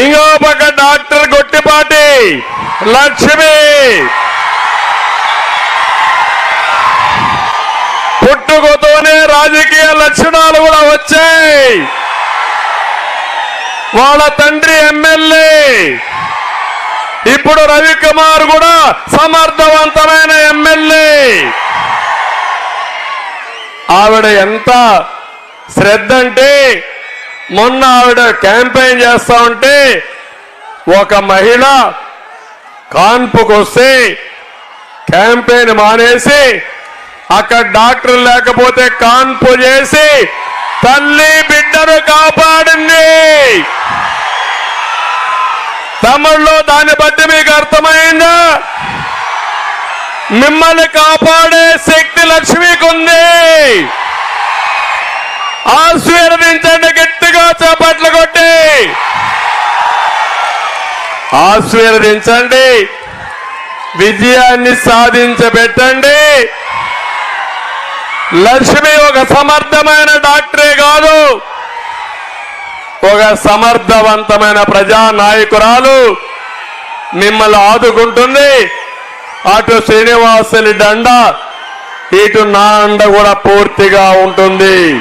ఇంకో పక్క డాక్టర్ గొట్టిపాటి. లక్ష్మి. పుట్టుకతోనే రాజకీయ లక్షణాలు కూడా వచ్చాయి. వాళ్ళ తండ్రి ఎమ్మెల్యే. ఇప్పుడు రవికుమార్ కూడా సమర్థవంతమైన ఎమ్మెల్యే. ఆవిడ ఎంత శ్రద్ధ అంటే మొన్న ఆవిడ క్యాంపెయిన్ చేస్తా ఉంటే ఒక మహిళ కాన్పుకు వస్తే క్యాంపెయిన్ మానేసి అక్కడ డాక్టర్ లేకపోతే కాన్పు చేసి తల్లి బిడ్డను కాపాడింది. తమిళ్ళో దాన్ని బట్టి మీకు అర్థమైందా? మిమ్మల్ని కాపాడే శక్తి లక్ష్మికుంది. ఆశీర్వదించ ఆశీర్వదించండి. విజయాన్ని సాధించబెట్టండి. లక్ష్మి ఒక సమర్థమైన డాక్టరే కాదు. ఒక సమర్థవంతమైన ప్రజా నాయకురాలు మిమ్మల్ని ఆదుకుంటుంది. అటు శ్రీనివాసుని దండ ఇటు నా అండ కూడా పూర్తిగా ఉంటుంది.